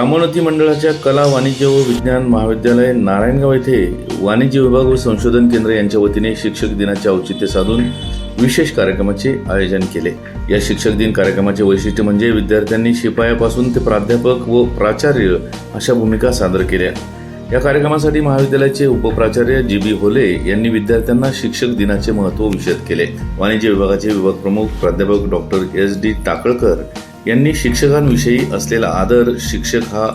रामोन्नती मंडळाच्या कला वाणिज्य व विज्ञान महाविद्यालय नारायणगाव येथे वाणिज्य विभाग व संशोधन केंद्र यांच्या वतीने शिक्षक दिनाचे औचित्य साधून विशेष कार्यक्रमाचे आयोजन केले. या शिक्षक दिन कार्यक्रमाचे वैशिष्ट्य म्हणजे विद्यार्थ्यांनी शिपायापासून ते प्राध्यापक व प्राचार्य अशा भूमिका सादर केल्या. या कार्यक्रमासाठी महाविद्यालयाचे उपप्राचार्य जी बी होले यांनी विद्यार्थ्यांना शिक्षक दिनाचे महत्त्व विशद केले. वाणिज्य विभागाचे विभाग प्रमुख प्राध्यापक डॉक्टर एस डी टाकळकर यांनी शिक्षकांविषयी असलेला आदर शिक्षक हा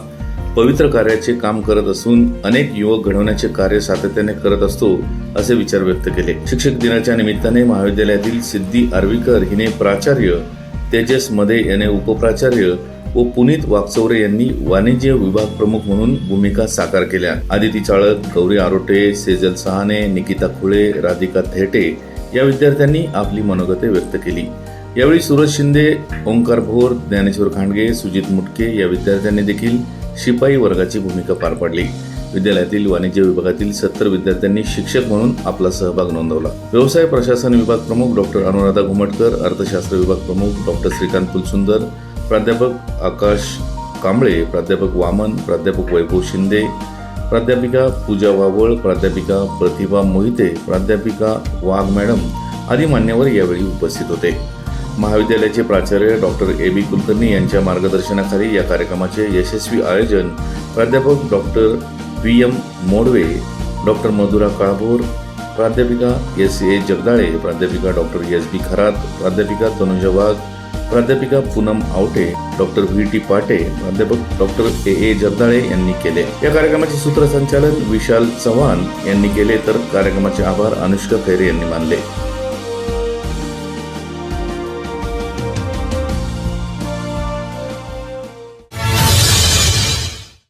पवित्र कार्याचे काम करत असून अनेक युवक घडवण्याचे कार्य सातत्याने करत असतो असे विचार व्यक्त केले. शिक्षक दिनाच्या निमित्ताने महाविद्यालयातील सिद्धी आर्वीकर हिने प्राचार्य तेजसमध्ये याने उपप्राचार्य व पुनीत वाकचौरे यांनी वाणिज्य विभाग प्रमुख म्हणून भूमिका साकार केल्या. आदिती चाळक गौरी आरोटे सेजल सहाने निकिता खुळे राधिका थेटे या विद्यार्थ्यांनी आपली मनोगते व्यक्त केली. यावेळी सूरज शिंदे ओंकार भोर ज्ञानेश्वर खांडगे सुजित मुटके या विद्यार्थ्यांनी देखील शिपाई वर्गाची भूमिका पार पाडली. विद्यालयातील वाणिज्य विभागातील सत्तर विद्यार्थ्यांनी शिक्षक म्हणून आपला सहभाग नोंदवला. व्यवसाय प्रशासन विभाग प्रमुख डॉक्टर अनुराधा घुमटकर अर्थशास्त्र विभाग प्रमुख डॉक्टर श्रीकांत फुलसुंदर प्राध्यापक आकाश कांबळे प्राध्यापक वामन प्राध्यापक वैभव शिंदे प्राध्यापिका पूजा वावळ प्राध्यापिका प्रतिभा मोहिते प्राध्यापिका वाघ मॅडम आदी मान्यवर यावेळी उपस्थित होते. महाविद्यालयाचे प्राचार्य डॉक्टर ए बी कुलकर्णी यांच्या मार्गदर्शनाखाली या कार्यक्रमाचे यशस्वी आयोजन प्राध्यापक doctor V M Modve doctor Madhura Kalbhor प्राध्यापिका एस ए जगदाळे प्राध्यापिका डॉक्टर एस बी खरात प्राध्यापिका तनुजा वाघ प्राध्यापिका Poonam Awate doctor V T Pate प्राध्यापक डॉक्टर ए ए जगदाळे यांनी केले. या कार्यक्रमाचे सूत्रसंचालन विशाल चव्हाण यांनी केले तर कार्यक्रमाचे आभार अनुष्का खैरे यांनी मानले.